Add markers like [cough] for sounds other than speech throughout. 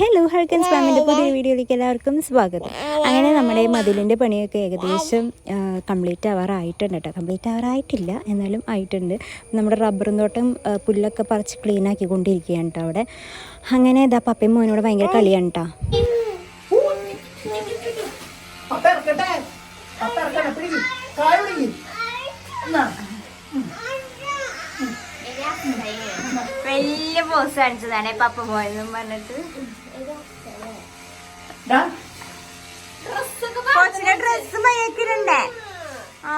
Hello ഹൾക്കൻസ് ഫാമിന്റെ പുതിയ വീഡിയോയിലേക്ക് എല്ലാവർക്കും സ്വാഗതം. അങ്ങനെ നമ്മുടെ മതിലിന്റെ പണിയൊക്കെ ഏകദേശം കംപ്ലീറ്റ് ആവാറായിട്ടുണ്ട് കേട്ടോ കംപ്ലീറ്റ് ആവാറായിട്ടില്ല എന്നാലും ആയിട്ടുണ്ട്. നമ്മുടെ റബ്ബറും തോട്ടം പുല്ലൊക്കെ പറിച്ച് ക്ലീൻ ആക്കി കൊണ്ടിരിക്കുകയാണ് കേട്ടോ അവിടെ. അങ്ങനെ ഇതാ പപ്പയും മോനോട് ഭയങ്കര കളിയാണ് കേട്ടോ വലിയ പോസ് കാണിച്ചതാണ് പപ്പ പോയെന്നും പറഞ്ഞിട്ട്. കൊച്ചിന്റെ ഡ്രസ് മയക്കിലുണ്ടേ ആ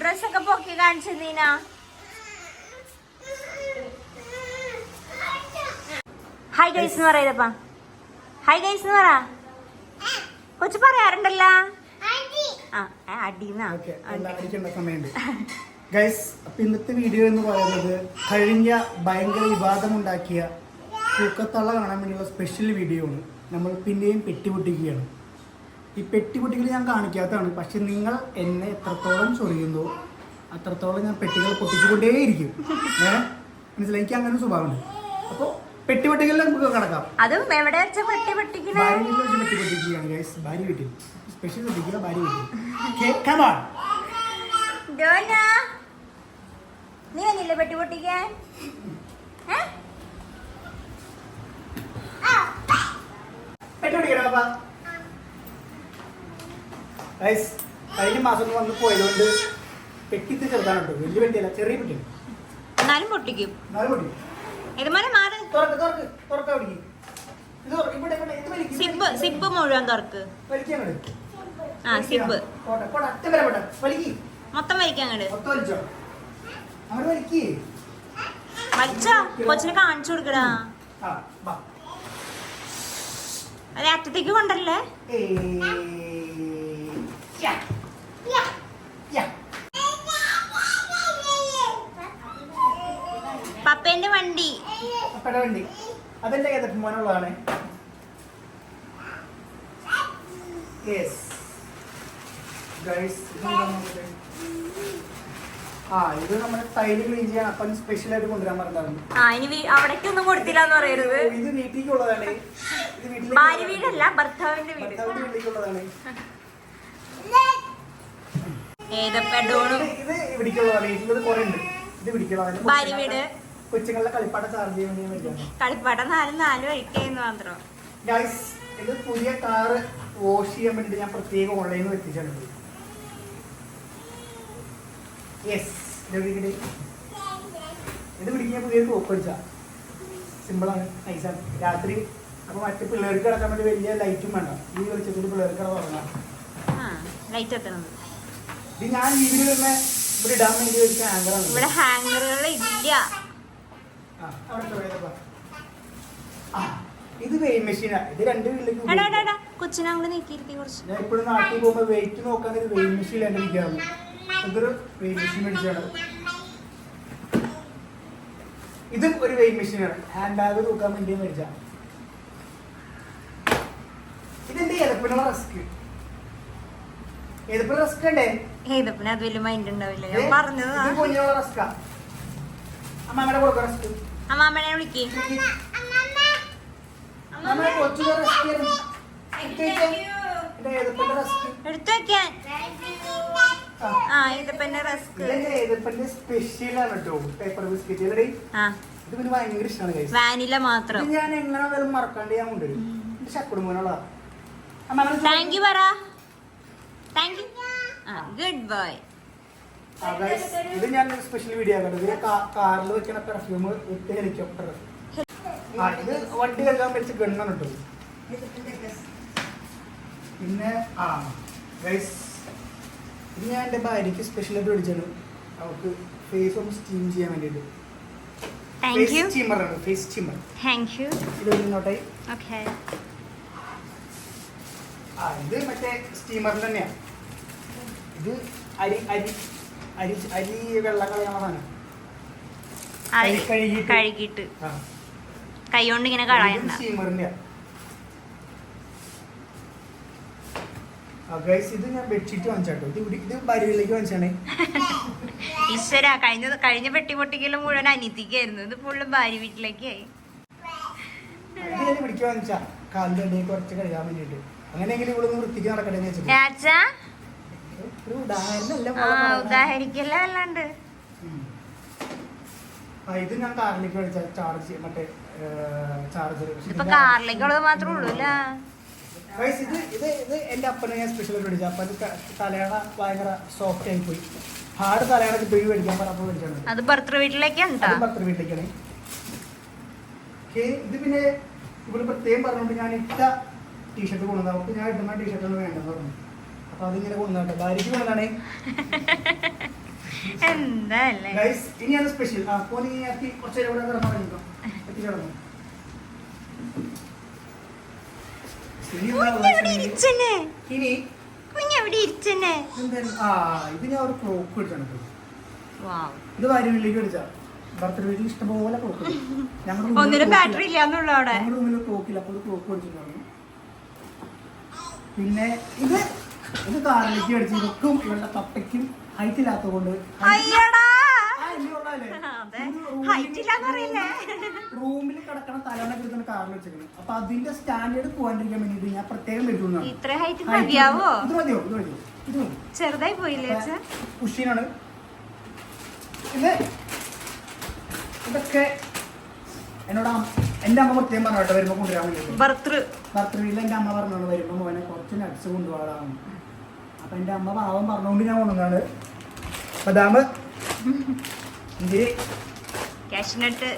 ഡ്രസ്സൊക്കെ പൊക്കി കാണിച്ചതീനാ ഹായ് ഗൈസ് എന്ന് പറയതപ്പാ ഹായ് ഗൈസ് എന്ന് പറ. കൊച്ചു പറയാറുണ്ടല്ലോ. ഗൈസ് അപ്പൊ ഇന്നത്തെ വീഡിയോ എന്ന് പറയുന്നത് കഴിഞ്ഞ ഭയങ്കര വിവാദമുണ്ടാക്കിയ തൂക്കത്തള്ള കാണാൻ വേണ്ടിയുള്ള സ്പെഷ്യൽ വീഡിയോ ആണ്. നമ്മൾ പിന്നെയും പെട്ടി പൊട്ടിക്കുകയാണ് ഈ പെട്ടി പൊട്ടിക്കൽ ഞാൻ കാണിക്കാത്തതാണ്. പക്ഷെ നിങ്ങൾ എന്നെ എത്രത്തോളം ചൊറിയുന്നു അത്രത്തോളം ഞാൻ പെട്ടികൾ പൊട്ടിച്ചുകൊണ്ടേയിരിക്കും. ഏ? മനസ്സിലായി? എനിക്ക് അങ്ങനെ സ്വഭാവമുണ്ട്. അപ്പോൾ പെട്ടി പൊട്ടിക്കലിൽ നമുക്ക് കിടക്കാം. അതും എവിടെ പെട്ടി വെച്ച് പെട്ടി പൊട്ടിക്കുകയാണ് ഗൈസ് ഭാര്യ വീട്ടിൽ. സ്പെഷ്യൽ പൊട്ടിക്കുക ഭാര്യ വീട്ടിൽ. ഡോന നീ വന്നില്ലേ പെട്ടി പൊട്ടിക്കാൻ Guys, കഴിഞ്ഞ മാസം വന്ന് പോയതുകൊണ്ട് പെട്ടിത്ത് ചെറുതാണ് കേട്ടോ വലിയ പെട്ടിയല്ല ചെറിയ പെട്ടി എന്നാലും പൊട്ടിക്കും. എന്നാലും പൊട്ടിക്കും. ഇത് മോനെ മാറ് തുറക്ക് തുറക്ക് തുറക്ക പിടിക്ക് സിബ് സിബ് മുഴുവൻ തുറക്ക്. ആ സിബ്. മൊത്തം വലിക്കാൻ വലിച്ചോ. കൊച്ചിനെ കാണിച്ചു കൊടുക്കടാ. അത് അറ്റത്തേക്ക് കൊണ്ടല്ലേ. പപ്പേന്റെ വണ്ടി. വണ്ടി. അതെന്റെ കഥ മോനുള്ളതാണ്. ഗൈസ് ആ ഇത് നമ്മുടെ ക്ലീൻ ചെയ്യാൻ അപ്പം സ്പെഷ്യൽ ആയിട്ട് കൊണ്ടുവരാൻ പറഞ്ഞതാണ്. ആ ഇനി അവിടേക്കൊന്നും കൊടുത്തില്ല എന്ന് പറയരുത്. ഇത് വീട്ടിലേക്കുള്ളതാണ്. ഇത് വീട്ടിലേക്ക് ഭാര്യ വീടല്ല ഭർത്താവിന്റെ വീട്. ഭർത്താവിന്റെ വീട്ടിലേക്കുള്ളതാണ്. ഏതപ്പ ഡോണും ഇത് ഇത് ഇവിടേക്കുള്ളതാണ്. വീട്ടിലത് കുറെ ഉണ്ട്. ഇത് ഇവിടേക്കുള്ളതാണ്. ഭാര്യ വീട്? കൊച്ചുങ്ങളുടെ കളിപ്പാട്ട ചാർജ് ചെയ്യാൻ വേണ്ടി കളിപ്പാട്ടം നാലും നാല് വഴിക്കേന്ന് മാത്രം. ഗൈസ് ഇത് പുതിയ കാറ് വാഷ് ചെയ്യാൻ വേണ്ടി ഞാൻ പ്രത്യേകം ഓൺലൈനിൽ എത്തിച്ചിട്ടുണ്ട്. യെസ് ഇത് പിടിക്കാൻ പുതിയ ടോപ്പ് അടിച്ച. സിമ്പിളാണ് നൈസാണ് രാത്രി അപ്പൊ മറ്റു പിള്ളേർക്ക് കിടക്കാൻ വേണ്ടി വലിയ ലൈറ്റും വേണ്ട. ഈ വെളിച്ചത്തിൽ പിള്ളേർക്ക് കിടന്ന് തുടങ്ങാം ലൈറ്റ് എത്തണത് ഇത് ഞാൻ വീട്ടിൽ വരുന്ന ഇവിടെ ഇടാൻ വേണ്ടി ഒരു ഹാങ്കറാണ് ഇവിടെ ഹാങ്കറുകൾ ഇല്ല. ഇത് വെയിറ്റ് മെഷീനാണ് ഇത് രണ്ട് വീട്ടിലേക്ക് കൊച്ചിനെ അങ്ങോട്ട് നീക്കിയിരുത്തി കുറച്ച്. ഞാൻ ഇപ്പോഴും നാട്ടിൽ പോകുമ്പോൾ വെയിറ്റ് നോക്കാൻ ഒരു വെയിറ്റ് മെഷീൻ എന്റെ ഇരിക്കാറ് ഇതൊരു വെയിൻ മെഷീൻ മേടിച്ചാണ്. ഇതും ഒരു വെയിൻ മെഷീനാണ്. ഹാൻഡ് ബാഗ് തൂക്കാൻ വേണ്ടി മേടിച്ച. ഇതെന്റെ എലപ്പിനുള്ള റസ്ക് എലപ്പിനുള്ള റസ്ക് ഉണ്ടേ ഏതപ്പന അത് വലിയ മൈൻഡ് ഉണ്ടാവില്ല. ഞാൻ പറഞ്ഞതാ. ഇത് കുഞ്ഞിനുള്ള റസ്കാ അമ്മമ്മയുടെ കൊടുക്ക റസ്ക് അമ്മാമ്മനെ വിളിക്ക്. അമ്മ കൊച്ചു റസ്ക് എന്റെ ഏതപ്പിന്റെ റസ്ക് എടുത്തു വെക്കാൻ. ആ ഏതപ്പന്റെ റസ്ക് ഇതിന്റെ ഏതപ്പിന്റെ സ്പെഷ്യലാണ് കേട്ടോ പേപ്പർ ബിസ്ക്കറ്റ് അല്ലേ ആ. ഇത് പിന്നെ ഭയങ്കര ഇഷ്ടമാണ് വാനില മാത്രം. ഞാൻ എങ്ങനെ വരും മറക്കാണ്ട് ഞാൻ കൊണ്ടുവരും. എന്റെ ശക്കുടുമ്പോനുള്ള താങ്ക് യു പറ. താങ്ക് യു ആ ഗുഡ് ബോയ് ഇത് ഞാൻ സ്പെഷ്യൽ വീഡിയോ ആക്കുന്നത് കാറിൽ വെക്കണ പെർഫ്യൂം വിത്ത് ഹെലികോപ്റ്റർ ആ ഇത് വണ്ടി കഴുകാൻ വെച്ച ഗണ്ണാണ് കേട്ടോ പിന്നെ ആ ഗൈസ് ഇത് ഞാൻ എന്റെ ഭാര്യയ്ക്ക് സ്പെഷ്യലായിട്ട് മേടിച്ചാണ് അവൾക്ക് ഫേസ് ഒന്ന് സ്റ്റീം ചെയ്യാൻ വേണ്ടിയിട്ട്. ഫേസ് സ്റ്റീമറാണ് ഫേസ് സ്റ്റീമർ താങ്ക് യു ഇത് ഇങ്ങോട്ടേ ഓക്കെ ആ ഇത് മറ്റേ സ്റ്റീമറിൽ തന്നെയാ. ഇത് അരി അരി അരി അരി വെള്ളം കളയാനുള്ള സാധനം കഴുകി- കഴുകിയിട്ട്. കൈ കൊണ്ട് ഇങ്ങനെ കളയണ്ട. സ്റ്റീമറിന്റെ ഗൈസ് ഇത് ഞാൻ ബെഡ്ഷീറ്റ് വാങ്ങിച്ചാട്ടോ. ഇത് ഇവിടെ- ഇത് ബരുവിലേക്ക് വാങ്ങിച്ചാണേ. ഈശ്വര കഴിഞ്ഞ കഴിഞ്ഞ പെട്ടി പൊട്ടിക്കലും മുഴുവൻ അനിയത്തിക്കായിരുന്നു ഇത് ഫുള്ള് ഭാര്യ വീട്ടിലേക്കായി പിടിക്കാൻ വാങ്ങിച്ചാ. കാലിന്റെ ഇടയിൽ കുറച്ച് കഴുകാൻ വേണ്ടിയിട്ട്. അങ്ങനെയെങ്കിലും ഇവിടെ വൃത്തിക്ക് നടക്കട്ടെ എന്ന് വെച്ചിട്ട് രാജാ? ഒരു ഉദാഹരണമല്ല ആ ഉദാഹരിക്കല്ല അല്ലാണ്ട് ഇത് ഞാൻ കാറിലേക്ക് ചാർജ് മറ്റേ ചാർജർ ഇപ്പൊ കാറിലേക്കുള്ളത് മാത്രമേ ഉള്ളൂ അല്ലേ? ഇത് ഇത് ഇത് എന്റെ അപ്പനെ ഞാൻ സ്പെഷ്യൽ മേടിച്ചു. അപ്പൻ തലയണ ഭയങ്കര സോഫ്റ്റ് ആയി പോയി ഹാർഡ് തലയണക്ക് പിഴി മേടിക്കാൻ പറഞ്ഞപ്പോൾ മേടിച്ചാണ്. അത് ഭർത്തൃ വീട്ടിലേക്കാണ് ഭർത്തൃ വീട്ടിലേക്കാണ്. ഇത് പിന്നെ ഇവിടെ പ്രത്യേകം പറഞ്ഞുകൊണ്ട് ഞാൻ ഇട്ട ടീഷർട്ട് കൊണ്ടുവന്നു അവർക്ക് ഞാൻ ഇടുന്ന ടീഷർട്ട് വേണ്ടത് വേണ്ടെന്ന് പറഞ്ഞു. അപ്പൊ അതിങ്ങനെ കൊണ്ടുവന്നോട്ടെ ഭാര്യയ്ക്ക് കൊണ്ടുവന്നാണേ [laughs] ഗൈസ് ഇനിയാണ് സ്പെഷ്യൽ ആ പോലെ ആക്കി കുറച്ച് നേരം ഇവിടെ കിടന്നു കിടന്നു ഇനി എന്താ ഉള്ളത് കുഞ്ഞെവിടെ വെച്ചാൽ ഇരിച്ചനെ ഇനി കുഞ്ഞെവിടെ ഇരിച്ചനെ എന്തായാലും ആ ഇത് ഭർത്തൃ വീട്ടിൽ ഇഷ്ടംപോലെ ക്ലോക്ക് ഒന്നിനും ബാറ്ററി ഇല്ലാന്നുള്ളു അവിടെ. അപ്പോൾ ഒരു ക്ലോക്ക് പിന്നെ ഇത് ഇത് കാറിലേക്ക് അടിച്ച് ഇവർക്കും ഇവരുടെ പപ്പയ്ക്കും ഹൈറ്റ് ഇല്ലാത്തത് കൊണ്ട് അയ്യടാ അതെ. height ഇല്ലാന്ന് പറയില്ലേ? റൂമിൽ കിടക്കണ തലവണ കിടക്കുന്ന കാറിൽ വെച്ചിരിക്കുന്നത് അപ്പൊ അതിന്റെ സ്റ്റാൻഡേർഡ് പോകാണ്ടിരിക്കാൻ വേണ്ടിട്ട് ഞാൻ പ്രത്യേകം വെച്ചിരുന്നതാണ് ഇത്ര ഹൈറ്റ് മതിയാവോ? ഇത് മതിയോ? ഇത് മതിയോ? ഇത് മതി ചെറുതായി പോയില്ലേ കുഷീനാണ്. ഇത് ഇതൊക്കെ എന്നോട് എന്റെ അമ്മ പ്രത്യേകം പറഞ്ഞു കേട്ടോ വരുമ്പോ കൊണ്ടുവരാൻ വേണ്ടി ഭർത്തൃ എന്റെ അമ്മ പറഞ്ഞോണ്ട് വരുമ്പോ മോനെ കുറച്ച് നട്സ് കൊണ്ടുപോകാൻ അപ്പൊ എന്റെ അമ്മ പാവം പറഞ്ഞുകൊണ്ട് ഞാൻ കൊണ്ടുവന്നാണ് ബദാം ഇഞ്ചിരി കാഷ്നട്ട്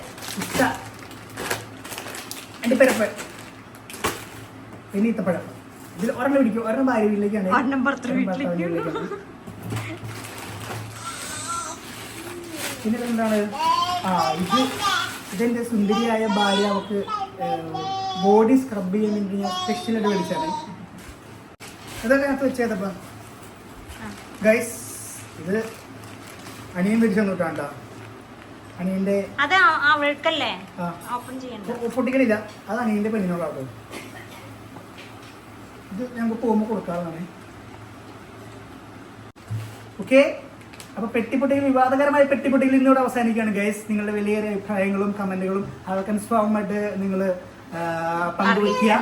ഇഷ്ട അണ്ടിപ്പരപ്പ് പിന്നെ ഇത്തപ്പഴം ഇതിൽ ഒരെണ്ണം പിടിക്കും. ഒരെണ്ണം ഭാര്യ വീട്ടിലേക്കാണ്. ഒരെണ്ണം ഭർത്തൃ വീട്ടിലേക്ക്. പിന്നെ എന്താണ്? ആ ഇത് ഇതെന്റെ സുന്ദരിയായ ഭാര്യ അവക്ക് ബോഡി സ്ക്രബ് ചെയ്യാൻ വേണ്ടി ഞാൻ സ്പെഷ്യലായിട്ട് മേടിച്ചാണ് ഇതൊക്കെ ഞാൻ വെച്ചേതപ്പ ഗൈസ് ഇത് അനിയൻ മേടിച്ചു തന്നിട്ടാണ്ട അനിയന്റെ അത് അവൾക്കല്ലേ ഓപ്പൺ ചെയ്യണ്ട. പൊട്ടിക്കണില്ല. അത് അനിയന്റെ പെണ്ണിനോടാട്ടോ ഇത് ഞങ്ങൾക്ക് പോകുമ്പോൾ കൊടുക്കാറാണ് ഓക്കെ അപ്പൊ പെട്ടിപ്പൊട്ടികൾ വിവാദകരമായ പെട്ടിപ്പൊട്ടികൾ ഇന്നിവിടെ അവസാനിക്കുകയാണ് ഗൈസ് നിങ്ങളുടെ വലിയ അഭിപ്രായങ്ങളും കമന്റുകളും അതൊക്കെ നിസ്വാഭമായിട്ട് നിങ്ങൾ പങ്കുവയ്ക്കുക.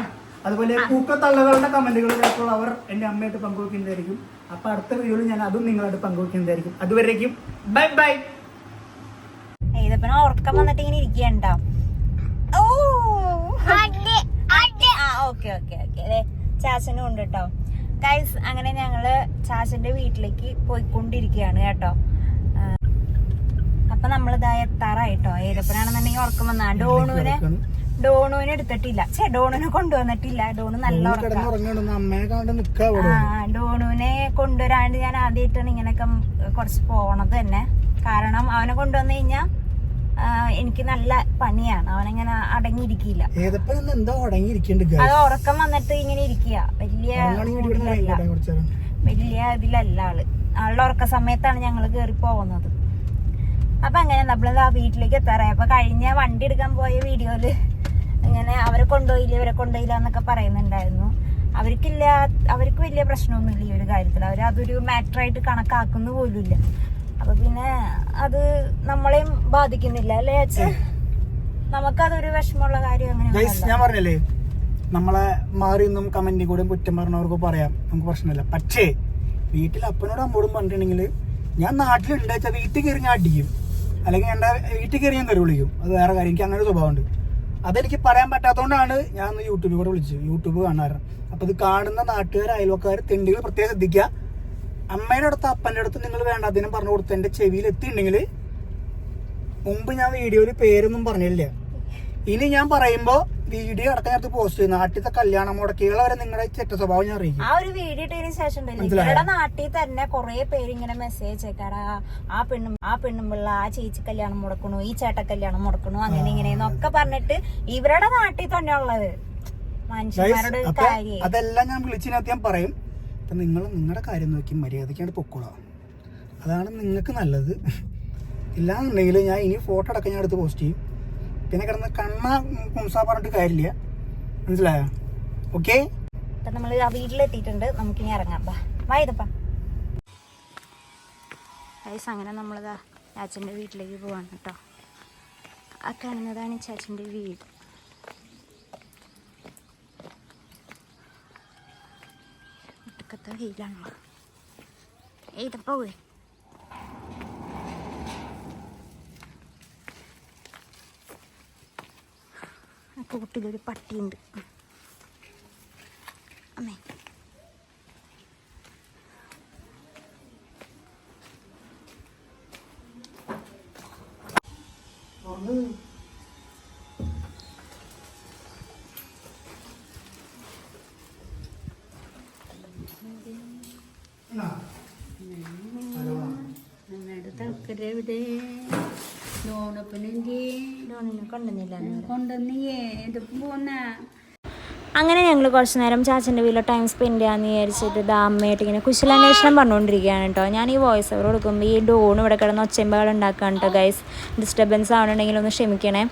അതുപോലെ പൂക്കത്തള്ളകളുടെ കമന്റുകൾ ചിലപ്പോൾ അവർ എന്റെ അമ്മയായിട്ട് പങ്കുവെക്കുന്നതായിരിക്കും അപ്പൊ അടുത്ത വീഡിയോയിൽ ഞാൻ അതും നിങ്ങളായിട്ട് പങ്കുവയ്ക്കുന്നതായിരിക്കും. അതുവരേക്കും ബൈ ബൈ ഇതിപ്പോ ഉറക്കം വന്നിട്ട് ഇങ്ങനെ ഇരിക്കണ്ടോ ഓ! ആ ഓക്കെ ഓക്കെ ഓക്കെ. അതെ ചാച്ചനും ഉണ്ട് കേട്ടോ ഗൈസ് അങ്ങനെ ഞങ്ങൾ ചാച്ചന്റെ വീട്ടിലേക്ക് പോയിക്കൊണ്ടിരിക്കുകയാണ് കേട്ടോ. അപ്പൊ നമ്മളിതാ എത്താറായിട്ടോ. ഏതപ്പനാണെന്നുണ്ടെങ്കിൽ ഉറക്കം വന്നാ. ഡോണുവിനെ ഡോണുവിനെ എടുത്തിട്ടില്ല. ചേ ഡോണുവിനെ കൊണ്ടുവന്നിട്ടില്ല. ഡോണു നല്ല ആ ഡോണുവിനെ കൊണ്ടുവരാണ്ട് ഞാൻ ആദ്യമായിട്ടാണ് ഇങ്ങനെയൊക്കെ കുറച്ച് പോണത് തന്നെ. കാരണം അവനെ കൊണ്ടുവന്നു കഴിഞ്ഞാൽ എനിക്ക് നല്ല പണിയാണ്. അവനങ്ങനെ അടങ്ങിയിരിക്കില്ല. അത് ഉറക്കം വന്നിട്ട് ഇങ്ങനെ ഇരിക്കുക വലിയ വലിയ ഇതിലല്ല ആൾ. ആളുടെ ഉറക്ക സമയത്താണ് ഞങ്ങൾ കേറി പോകുന്നത്. അപ്പൊ അങ്ങനെ നമ്മൾ ആ വീട്ടിലേക്ക് എത്താറായി. അപ്പൊ കഴിഞ്ഞ വണ്ടി എടുക്കാൻ പോയ വീഡിയോയിൽ ഇങ്ങനെ അവരെ കൊണ്ടുപോയില്ല ഇവരെ കൊണ്ടുപോയില്ല എന്നൊക്കെ പറയുന്നുണ്ടായിരുന്നു. അവർക്കില്ല അവർക്ക് വലിയ പ്രശ്നമൊന്നുമില്ല ഈ ഒരു കാര്യത്തിൽ അവർ അതൊരു മാറ്ററായിട്ട് കണക്കാക്കുന്നു പോലുമില്ല. അപ്പൊ പിന്നെ അത് നമ്മളെയും ബാധിക്കുന്നില്ല അല്ലേ അച്ഛൻ നമുക്കതൊരു വിഷമമുള്ള കാര്യം അങ്ങനെ ഞാൻ പറഞ്ഞല്ലേ? നമ്മളെ മാറി നിന്നും കമന്റിൽ കൂടെ കുറ്റം പറഞ്ഞവർക്ക് പറയാം. നമുക്ക് പ്രശ്നമില്ല. പക്ഷേ വീട്ടിൽ അപ്പനോടും അമ്മോടും പറഞ്ഞിട്ടുണ്ടെങ്കിൽ ഞാൻ നാട്ടിലുണ്ട് വെച്ചാൽ വീട്ടിൽ കയറി ഞാൻ അടിക്കും. അല്ലെങ്കിൽ എന്റെ വീട്ടിൽ കയറി ഞാൻ തരുവിളിക്കും വിളിക്കും. അത് വേറെ കാര്യം. എനിക്ക് അങ്ങനെ ഒരു സ്വഭാവമുണ്ട്. അതെനിക്ക് പറയാൻ പറ്റാത്തതുകൊണ്ടാണ് ഞാൻ ഒന്ന് യൂട്യൂബിൽ കൂടെ വിളിച്ചത്. യൂട്യൂബ് കാണാറ് അപ്പോൾ ഇത് കാണുന്ന നാട്ടുകാർ അയൽവക്കാർ തെണ്ടികൾ പ്രത്യേകം ശ്രദ്ധിക്കുക. അമ്മയുടെ അടുത്ത് അപ്പന്റെ അടുത്ത് നിങ്ങൾ വേണ്ട അതിനും പറഞ്ഞു കൊടുത്ത് എന്റെ ചെവിയിൽ എത്തിയിട്ടുണ്ടെങ്കിൽ മുമ്പ് ഞാൻ വീഡിയോയിൽ പേരൊന്നും പറഞ്ഞില്ല. ഇനി ഞാൻ പറയുമ്പോൾ വീഡിയോ അടക്കം നേരത്തെ പോസ്റ്റ് ചെയ്യുന്നു നാട്ടിലത്തെ കല്യാണം മുടക്കികൾ വരെ നിങ്ങളുടെ ചെറ്റ സ്വഭാവം ഞാൻ അറിയിക്കും. ആ ഒരു വീഡിയോ ഇട്ടതിന് ശേഷം നിങ്ങളുടെ നാട്ടിൽ തന്നെ കുറെ പേര് ഇങ്ങനെ മെസ്സേജ് അയക്കാടാ ആ പെണ്ണും ആ പെണ്ണും പിള്ള ആ ചേച്ചി കല്യാണം മുടക്കണു ഈ ചേട്ട കല്യാണം മുടക്കണു അങ്ങനെ ഇങ്ങനെ എന്നൊക്കെ പറഞ്ഞിട്ട് ഇവരുടെ നാട്ടിൽ തന്നെ ഉള്ളത്. മനുഷ്യന്മാരുടെ കാര്യം. അതെല്ലാം ഞാൻ വിളിച്ചതിനകത്ത് ഞാൻ പറയും. അപ്പൊ നിങ്ങൾ നിങ്ങളുടെ കാര്യം നോക്കി മര്യാദയ്ക്കാണ്ട് പൊക്കോളാം. അതാണ് നിങ്ങൾക്ക് നല്ലത്. ഇല്ലാന്നുണ്ടെങ്കിൽ ഞാൻ ഇനി ഫോട്ടോ അടക്കം ഞാൻ എടുത്ത് പോസ്റ്റ് ചെയ്യും. പിന്നെ കിടന്ന് കണ്ണ കുംസ പറഞ്ഞിട്ട് കാര്യമില്ല. മനസ്സിലായോ? ഓക്കെ നമ്മൾ ആ വീട്ടിലെത്തിയിട്ടുണ്ട്. നമുക്കിനി ഇറങ്ങാം. ബാ. വായതപ്പാ അങ്ങനെ നമ്മളിതാ ചാച്ചന്റെ വീട്ടിലേക്ക് പോവാണ് കേട്ടോ. ആ കാണുന്നതാണ് ചാച്ചന്റെ വീട്. കടുത്ത വെയിലാണ് ഏതപ്പോ കൂട്ടിലൊരു പട്ടിയുണ്ട് അമ്മേ എന്നാ? ഹലോ. നമ്മുടെ തക്കര എവിടെ ലോണപ്പനെന്തേ ലോണിനെ കൊണ്ടുവന്നില്ല കൊണ്ടുവന്നിയേ. ഇത് പോന്ന? അങ്ങനെ ഞങ്ങൾ കുറച്ച് നേരം ചാച്ചന്റെ വീട്ടിൽ ടൈം സ്പെൻഡ് ചെയ്യാമെന്ന് വിചാരിച്ചിട്ട് ഇത് അമ്മയായിട്ട് ഇങ്ങനെ കുശലാന്വേഷണം പറഞ്ഞുകൊണ്ടിരിക്കുകയാണ് കേട്ടോ ഞാൻ ഈ വോയിസ് ഓവർ കൊടുക്കുമ്പോൾ ഈ ഡോൺ ഇവിടെ കിടന്ന് ഒച്ചമ്പകൾ ഉണ്ടാക്കുകയാണ് കേട്ടോ ഗൈസ് ഡിസ്റ്റർബൻസ് ആവണമെങ്കിൽ ഒന്ന് ക്ഷമിക്കണേ.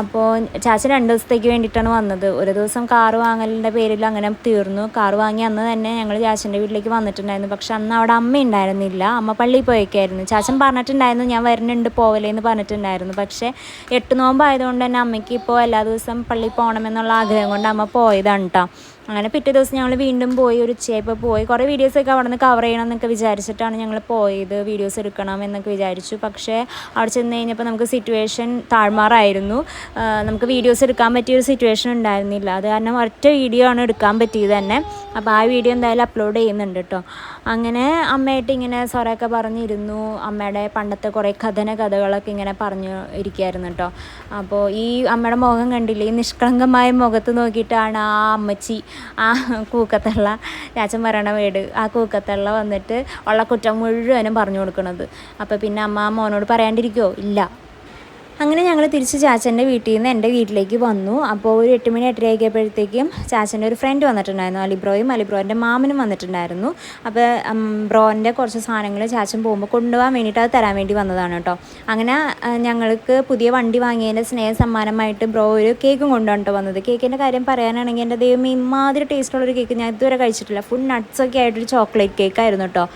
അപ്പോൾ ചാച്ച രണ്ട് ദിവസത്തേക്ക് വേണ്ടിയിട്ടാണ് വന്നത്. ഒരു ദിവസം കാറ് വാങ്ങലിന്റെ പേരിൽ അങ്ങനെ തീർന്നു. കാറ് വാങ്ങി അന്ന് തന്നെ ഞങ്ങൾ ചാച്ചന്റെ വീട്ടിലേക്ക് വന്നിട്ടുണ്ടായിരുന്നു. പക്ഷെ അന്ന് അവിടെ അമ്മ ഉണ്ടായിരുന്നില്ല. അമ്മ പള്ളിയിൽ പോയേക്കായിരുന്നു. ചാച്ചൻ പറഞ്ഞിട്ടുണ്ടായിരുന്നു ഞാൻ വരുന്നുണ്ട് പോവലേ എന്ന് പറഞ്ഞിട്ടുണ്ടായിരുന്നു. പക്ഷേ എട്ട് നോമ്പായതുകൊണ്ട് തന്നെ അമ്മയ്ക്ക് ഇപ്പോൾ എല്ലാ ദിവസം പള്ളിയിൽ പോകണമെന്നുള്ള ആഗ്രഹം കൊണ്ട് അമ്മ കേട്ടോ അങ്ങനെ പിറ്റേ ദിവസം ഞങ്ങൾ വീണ്ടും പോയി ഒരു ഉച്ചയായപ്പോൾ പോയി. കുറേ വീഡിയോസൊക്കെ അവിടെ നിന്ന് കവർ ചെയ്യണം എന്നൊക്കെ വിചാരിച്ചിട്ടാണ് ഞങ്ങൾ പോയത് വീഡിയോസ് എടുക്കണം എന്നൊക്കെ വിചാരിച്ചു. പക്ഷേ അവിടെ ചെന്ന് കഴിഞ്ഞപ്പോൾ നമുക്ക് സിറ്റുവേഷൻ താഴ്മാറായിരുന്നു. നമുക്ക് വീഡിയോസ് എടുക്കാൻ പറ്റിയ ഒരു സിറ്റുവേഷൻ ഉണ്ടായിരുന്നില്ല. അത് കാരണം ഒറ്റ വീഡിയോ ആണ് എടുക്കാൻ പറ്റിയത് തന്നെ. അപ്പോൾ ആ വീഡിയോ എന്തായാലും അപ്ലോഡ് ചെയ്യുന്നുണ്ട് കേട്ടോ അങ്ങനെ അമ്മയായിട്ട് ഇങ്ങനെ സൊറയൊക്കെ പറഞ്ഞിരുന്നു. അമ്മയുടെ പണ്ടത്തെ കുറേ കഥന കഥകളൊക്കെ ഇങ്ങനെ പറഞ്ഞു ഇരിക്കുകയായിരുന്നു കേട്ടോ അപ്പോൾ ഈ അമ്മയുടെ മുഖം കണ്ടില്ലേ? ഈ നിഷ്കളങ്കമായ മുഖത്ത് നോക്കിയിട്ടാണ് ആ അമ്മച്ചി ആ കൂക്കത്തള്ള രാജൻ പറയണ വീട് ആ കൂക്കത്തള്ള വന്നിട്ട് ഉള്ള കുറ്റം മുഴുവനും പറഞ്ഞു കൊടുക്കണത്. അപ്പോൾ പിന്നെ അമ്മ മോനോട് പറയാണ്ടിരിക്കുമോ ഇല്ല. അങ്ങനെ ഞങ്ങൾ തിരിച്ച് ചാച്ചന്റെ വീട്ടിൽ നിന്ന് എന്റെ വീട്ടിലേക്ക് വന്നു. അപ്പോൾ ഒരു എട്ട് മണി എട്ടര ആക്കിയപ്പോഴത്തേക്കും ചാച്ചന്റെ ഒരു ഫ്രണ്ട് വന്നിട്ടുണ്ടായിരുന്നു. അലിബ്രോയും അലിബ്രോന്റെ മാമനും വന്നിട്ടുണ്ടായിരുന്നു. അപ്പോൾ ബ്രോന്റെ കുറച്ച് സാധനങ്ങൾ ചാച്ചൻ പോകുമ്പോൾ കൊണ്ടുപോകാൻ വേണ്ടിയിട്ട് അത് തരാൻ വേണ്ടി വന്നതാണ് കേട്ടോ. അങ്ങനെ ഞങ്ങൾക്ക് പുതിയ വണ്ടി വാങ്ങിയതിന്റെ സ്നേഹ സമ്മാനമായിട്ട് ബ്രോ ഒരു കേക്കും കൊണ്ടുവന്നിട്ട് വന്നത്. കേക്കിന്റെ കാര്യം പറയാനാണെങ്കിൽ എന്റെ ദൈവം ഇമാതിരി ടേസ്റ്റുള്ളൊരു കേക്ക് ഞാൻ ഇതുവരെ കഴിച്ചിട്ടില്ല. ഫുൾ നട്ട്സൊക്കെ ആയിട്ടൊരു ചോക്ലേറ്റ് കേക്ക് ആയിരുന്നു കേട്ടോ.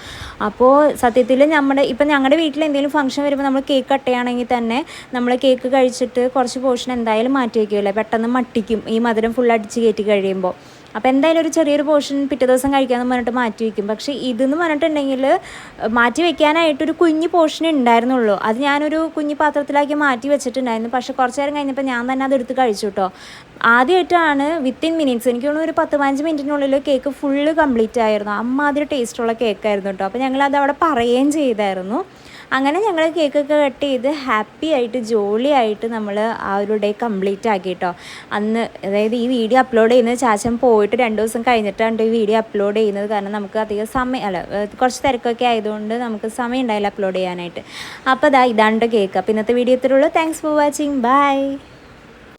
അപ്പോൾ സത്യത്തിൽ നമ്മുടെ ഇപ്പം ഞങ്ങളുടെ വീട്ടിൽ എന്തെങ്കിലും ഫംഗ്ഷൻ വരുമ്പോൾ നമ്മൾ കേക്ക് കട്ട് ചെയ്യുകയാണെങ്കിൽ തന്നെ നമ്മൾ കേക്ക് കഴിച്ചിട്ട് കുറച്ച് പോർഷൻ എന്തായാലും മാറ്റി വയ്ക്കുമല്ലോ പെട്ടെന്ന് മട്ടിക്കും. ഈ മധുരം ഫുൾ അടിച്ച് കയറ്റി കഴിയുമ്പോൾ അപ്പോൾ എന്തായാലും ഒരു ചെറിയൊരു പോർഷൻ പിറ്റേ ദിവസം കഴിക്കാമെന്ന് പറഞ്ഞിട്ട് മാറ്റി വയ്ക്കും പക്ഷേ ഇതെന്ന് പറഞ്ഞിട്ടുണ്ടെങ്കിൽ മാറ്റി വയ്ക്കാനായിട്ടൊരു കുഞ്ഞു പോർഷൻ ഉണ്ടായിരുന്നുള്ളൂ. അത് ഞാനൊരു കുഞ്ഞു പാത്രത്തിലാക്കി മാറ്റി വെച്ചിട്ടുണ്ടായിരുന്നു. പക്ഷേ കുറച്ച് നേരം കഴിഞ്ഞപ്പോൾ ഞാൻ തന്നെ അതെടുത്ത് കഴിച്ചു കേട്ടോ ആദ്യമായിട്ടാണ് വിത്തിൻ മിനിറ്റ്സ് എനിക്ക് തോന്നുന്നു ഒരു പത്ത് പതിനഞ്ച് മിനിറ്റിനുള്ളിൽ കേക്ക് ഫുള്ള് കംപ്ലീറ്റ് ആയിരുന്നു. അമ്മാതിരി ടേസ്റ്റുള്ള കേക്കായിരുന്നു കേട്ടോ അപ്പോൾ ഞങ്ങളത് അവിടെ പറയുകയും ചെയ്തായിരുന്നു. അങ്ങനെ ഞങ്ങൾ കേക്കൊക്കെ കട്ട് ചെയ്ത് ഹാപ്പി ആയിട്ട് ജോളി ആയിട്ട് നമ്മൾ ആ ഒരു ഡേ കംപ്ലീറ്റ് ആക്കി കേട്ടോ അന്ന് അതായത് ഈ വീഡിയോ അപ്ലോഡ് ചെയ്യുന്നത് ചാച്ചൻ പോയിട്ട് രണ്ട് ദിവസം കഴിഞ്ഞിട്ടാണ് ഈ വീഡിയോ അപ്ലോഡ് ചെയ്യുന്നത്. കാരണം നമുക്ക് അധികം സമയം അല്ല കുറച്ച് തിരക്കൊക്കെ ആയതുകൊണ്ട് നമുക്ക് സമയം ഉണ്ടായില്ല അപ്ലോഡ് ചെയ്യാനായിട്ട്. അപ്പോൾ അതാ ഇതാണ് കേക്ക്. അപ്പോൾ ഇന്നത്തെ വീഡിയോ ഇത്രയുള്ളൂ താങ്ക്സ് ഫോർ വാച്ചിങ് ബൈ